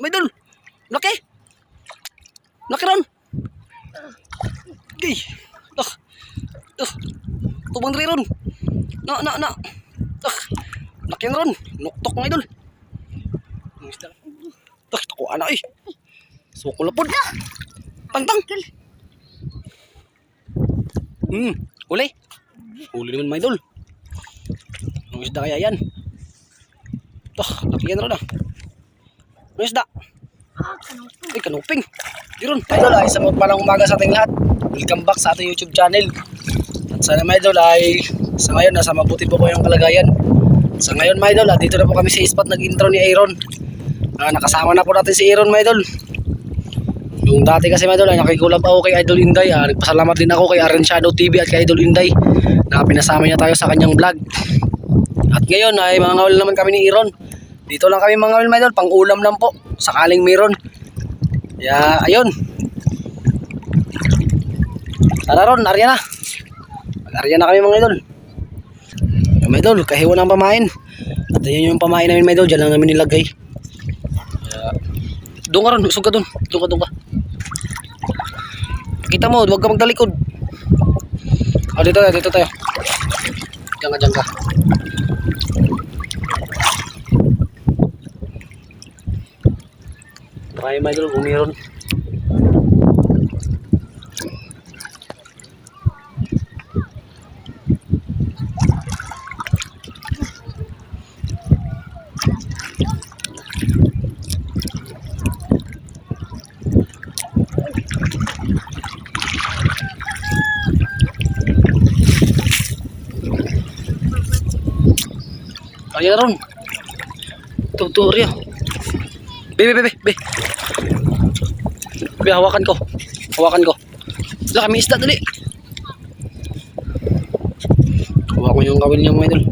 may dol. Laki. Laki ron. Gay. Ah. Ah. Tubang diri ron. Na, na, na. Ah. Laki ron. Nuktok mga idol. Ang isda. Ah, takuan na eh. Suko lapod. Tang, tang. Hmm, uli. Uli naman mga idol. Ang isda kaya yan. Ah, laki yan ron ah. Ang isda. Ay, kanuping. Di ron. Idol ay sa magpalang umaga sa ating lahat. Welcome back sa ating YouTube channel. At sana mga idol ay sa ngayon nasa mabuti po po yung kalagayan. Sa ngayon mga idol, dito na po kami sa spot nag-intro ni Aaron. Ah, nakasama na po natin si Aaron mga idol. Yung dati kasi mga idol nakikulab ako kay Idol Inday. Ah, nagpasalamat din ako kay Aaron Shadow TV at kay Idol Inday na pinasama niya tayo sa kanyang vlog. At ngayon ay mga naman kami ni Aaron. Dito lang kami mga idol, pang ulam lang po. Sakaling meron. Ya, ayun. Tara ron, arya na. Mag-arya na kami mga idol. Mga idol, kahiwa ng pamain. At ayun yung pamain namin mga idol, dyan lang namin nilagay. Kaya, doon ka ron, usog ka doon. Doon ka, doon ka. Kita mo, huwag ka magtalikod. O, dito tayo, dito tayo. Diyan ka, diyan ka. Try mga idol, kung meron. Ayan ron. Ito, ito, Ria. Be, be, be, be, Be, hawakan ko. Hawakan ko. Wala kami isda, dali. Hawakan ko yung kawin niya mga idol.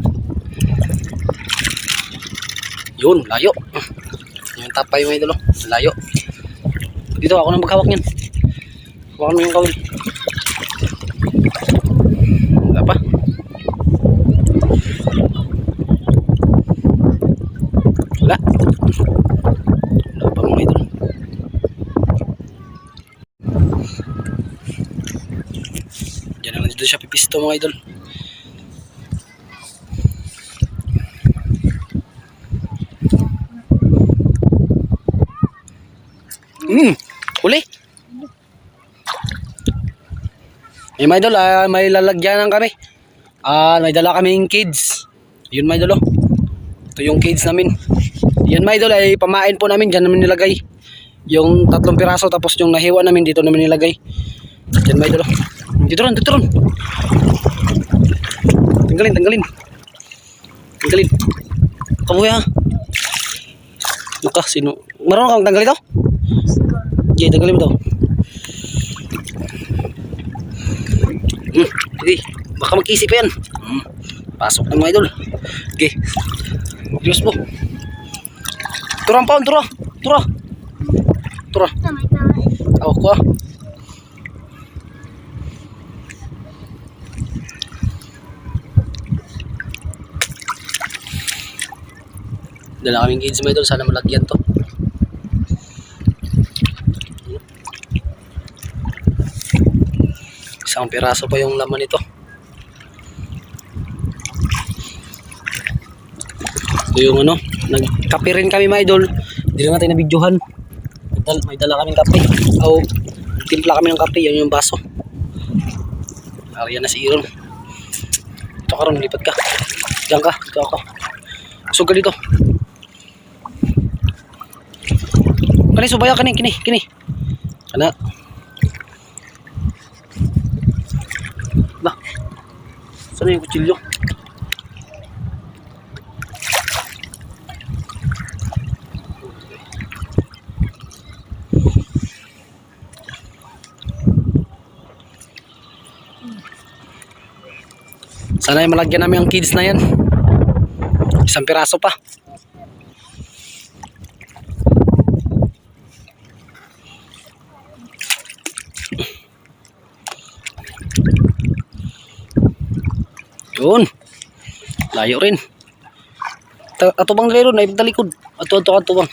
Yun, layo. Ah, Yung tapay mga idol, oh. layo. Dito, ako na maghawak niyan. Hawakan mo yung kawin. Wala pa. Wala. Wala pa mga idol. Diyan na lang dito mga idol. Hmm, huli. Eh, mga idol, ah, may lalagyanan kami. Ah, may dala kaming kids. Yun, mga idol, oh. Ito yung kids namin. Yan mga idol ay pamain po namin. Diyan namin nilagay. Yung tatlong piraso tapos yung nahiwa namin dito namin nilagay. Diyan mga idol. oh. Dito ron, dito ron. Tanggalin, tanggalin. Tanggalin. Kamuya. Luka, sino? Marunong kang tanggalin ito? Okay, tanggalin mo daw. Hmm, okay. Baka mag-isip yan. Hmm. Pasok ng mga idol. Okay. Diyos mo. Turang paon, tura. Tura. Tura. Ako ko Dala kaming kids mga idol. Sana malagyan to. Isang piraso pa yung laman nito. Ito yung ano, nagkape rin kami mga idol. Hindi lang natin nabidyohan. May dala, may dala kaming kape. O, timpla kami ng kape. Yan yung baso. Ariyan na si Iron. Ito ka ron, lipat ka. Diyan ka, ito ako. Ka dito. Kani, subaya kani, kini, kini. Kana. Ba? Saan yung kutsilyo? Sana ay malagyan namin ang kids na yan. Isang piraso pa. Yun. Layo rin. Ato bang lero na ibtalikod. Ato ato ato bang.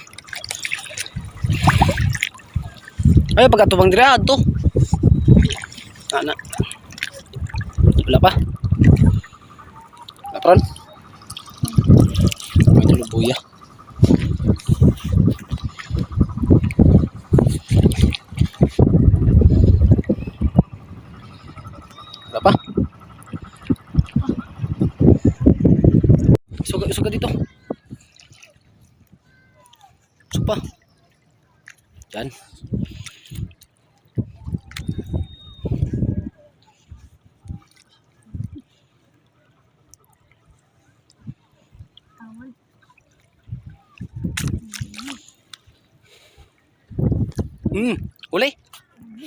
Ay pag ato bang dira ato. Ana. Wala pa. Wala pa ron. Ay. Yan. Hmm, uli.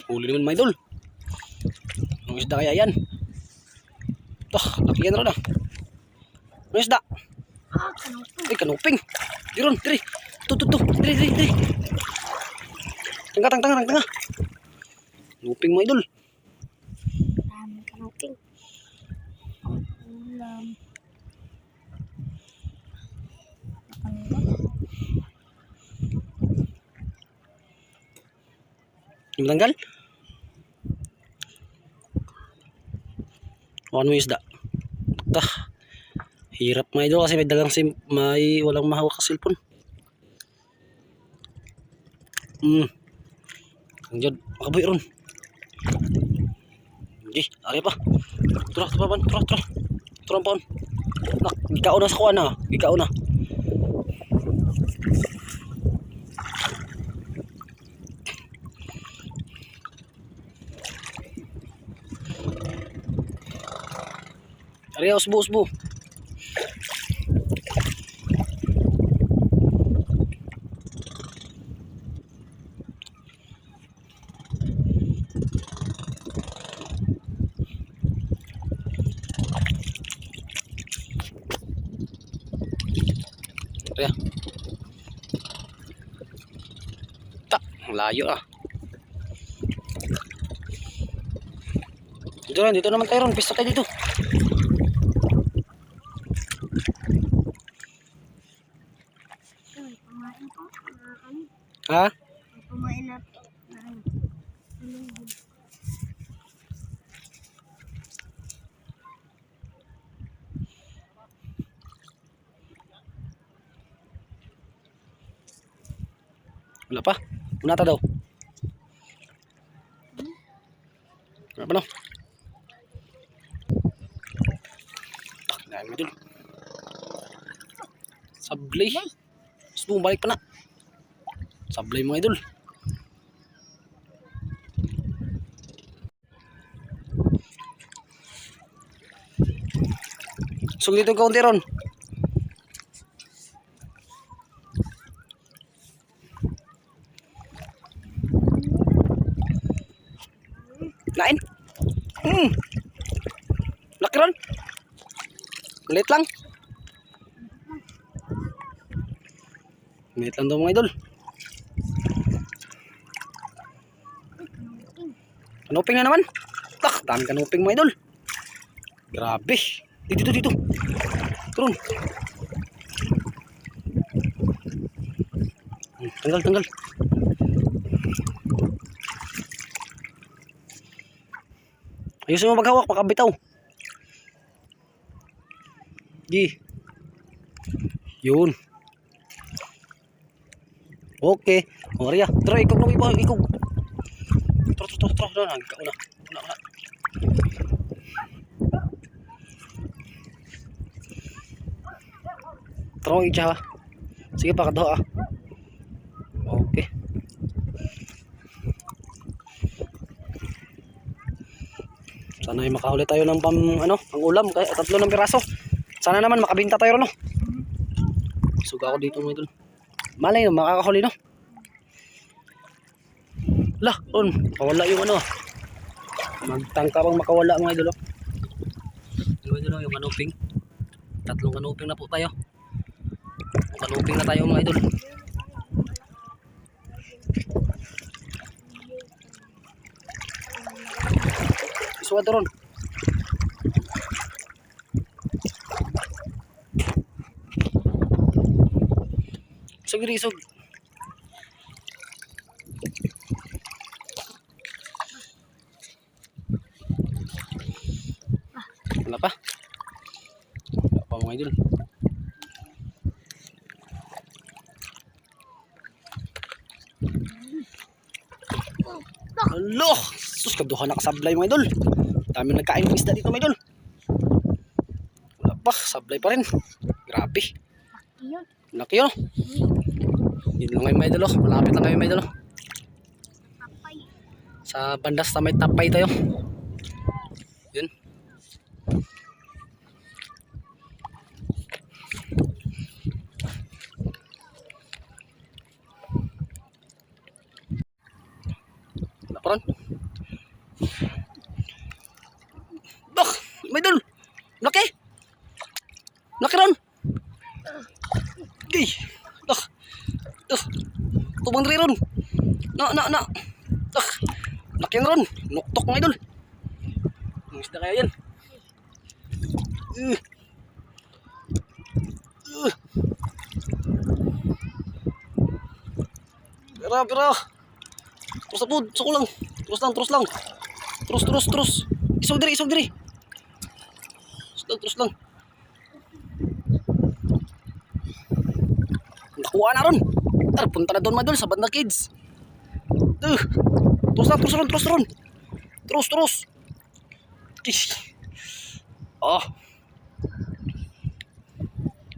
Uli naman mga idol. Anong isda kaya yan? Ito, laki yan rin ah. Anong isda? Ay, kanuping. Diron, diri. Tu, tu. Diri, diri, diri. Tanga, tanga, tanga, tanga. Kanuping mga idol. Dami kanuping. Ulam. Kanuping. Yung tanggal? O ano yung isda? Tah. Hirap mga idol kasi may dalang sim may walang mahawak sa cellphone. Hmm. Ang dyan, makaboy ron. Hindi, ari pa. Tura, tura, ban, tura, tura. Tura, paon. Nak, gikao na sa kuha na. Gikao na. Ari, usbo, usbo. Layo ah. Dito na, dito naman tayo ron. Pista tayo dito. Ha? Kumain. Na? Wala pa. Unata daw. Wala pa no? Dami mo dun. Sablay. Gusto mo balik pa na. Sablay mga idol. Sug dito kaunti ron. Lain. Hmm. Laki ron. Maliit lang. Maliit lang daw mga idol. Kanuping na naman. Tak, dami kanuping mga idol. Grabe. Dito, dito, dito. Turun. Hmm, Tanggal, tanggal. Ayusin mo maghawak, makabitaw. Di. Yun. Okay. Maria, tara ikog nung iba, ikog. Tara, tara, tara, tara, tara, una, una, una. Tara ha. Sige pa, kadaho ah. Okay. Sana ay makahuli tayo ng pam, ano, pang ulam, kaya tatlo ng piraso. Sana naman makabinta tayo no. Suga ako dito mga idol. Malay no, makakahuli no. Lah, on, mawala yung ano. Magtangka pang makawala mga idol. Yung idol yung kanuping. Tatlong kanuping na po tayo. Kanuping na tayo mga idol. Suwad ron. risog. Wala pa. Wala pa mga idol. Alo! Sus, kaduhan nakasablay mga idol. Dami nagkain ng isda dito mga idol. Wala pa, sablay pa rin. Grabe. Laki yun. Laki yun. Yun lang kayo mga idol. oh. Malapit lang kayo mga idol. oh. Sa bandas na may tapay tayo. Yun. Wala pa ron. Bak! May dul! Laki! Laki ron! Di! Bak! Ugh! Tubang diri ron! Na, na, na! Ugh! Laki yan ron! Nuktok mga idol! Ang isda kaya yan? Uh. Uh. Pira! Terus na po, suko lang! Terus lang, terus lang! Terus, terus, terus! Isog diri, isog diri! Terus lang, terus lang! Nakuha na ron! Tar, punta na doon mga idol sa banda kids! Uh. Terus lang, terus ron, terus ron! Terus, terus! Ish. Oh.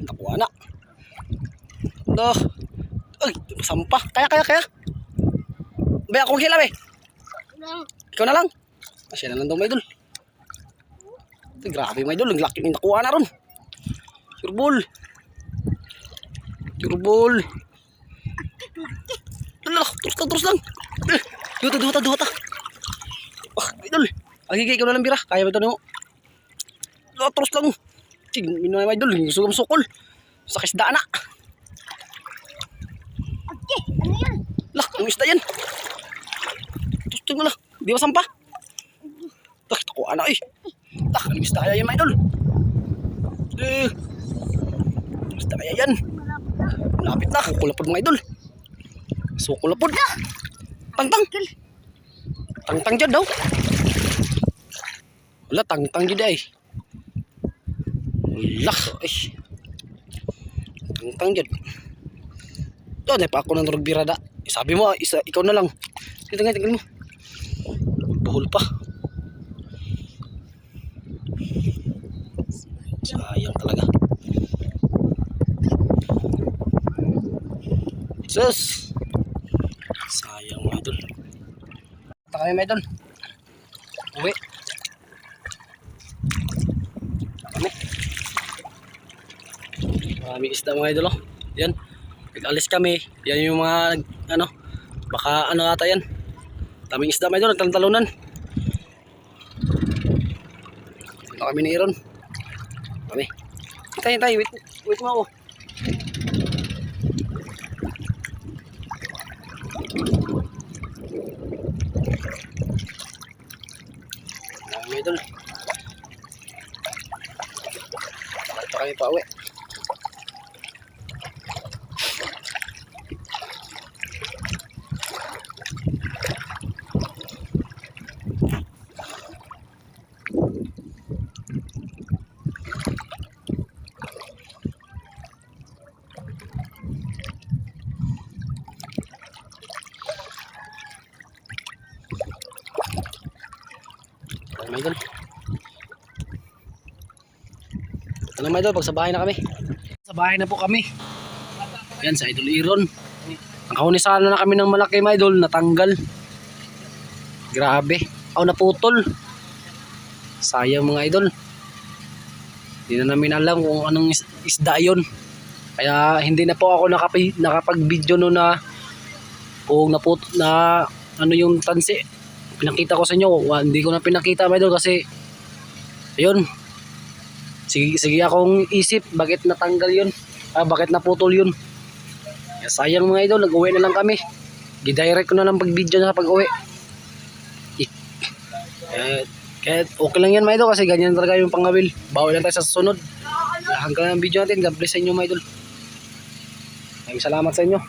Nakuha na. Dah. Ay, sampah. Kaya, kaya, kaya. Be, ako hila, be. Lang. Ikaw na lang. Asya na lang daw, may. Ito, grabe, may idol. Ang laki ng nakuha na ron. Turbol. Turbol. Lala, terus lang, duhata, duhata. Oh, may idol. Agigay ko na lang bira. Kaya ba ito nyo? Ah, terus lang. Ting, minumay may idol. Gusto kong sukol. Sa kisda na. Okay. Ano yan? Lah, ang isda yan. Terus lang lang. Di ba sampa? Tak, tako anak eh. Tak, ang isda kaya yan mga idol. Eh. Isda kaya yan. Lapit na. Kukulapod mga idol. Sukulapod. Tangtang. Tangtang dyan daw. Wala, tangtang dyan ay. Wala. Ay. Tangtang dyan. Na pa ako ng rugbirada. Sabi mo, isa, ikaw na lang. Tingnan nga, tingnan mo. Buhol pa. Sayang talaga. Sus! Sayang mga idol. Punta kami mga idol. Uwi. Kami. Maraming isda mga idol oh. Yan. Nag-alis kami. Yan yung mga ano. Baka ano ata yan. Daming isda mga idol. Nagtalunan. Ito kami ni Aaron. Kami. Hintay, hintay. Wait, wait mo ako. Mga idol. Ito kami pa uwi. Mga idol. Ito na mga idol, pag sa bahay na kami. Sa bahay na po kami. Yan, sa Idol Iron. Nakahunisahan na kami ng malaki mga idol, natanggal. Grabe. Aw, naputol. Sayang mga idol. Hindi na namin alam kung anong is- isda yun. Kaya hindi na po ako nakapag-video no na kung naput na ano yung tansi. Pinakita ko sa inyo. Wa- Hindi ko na pinakita mga idol kasi ayun. Sige, sige akong isip bakit natanggal yun. Ah, bakit naputol yun. Sayang mga idol, nag-uwi na lang kami. Gidirect ko na lang pag-video na sa pag-uwi. Ik- Eh, kaya okay lang yan mga idol kasi ganyan talaga yung pangawil. Bawal lang tayo sa susunod. Hanggang ang video natin. God bless sa inyo mga idol. Maraming salamat sa inyo.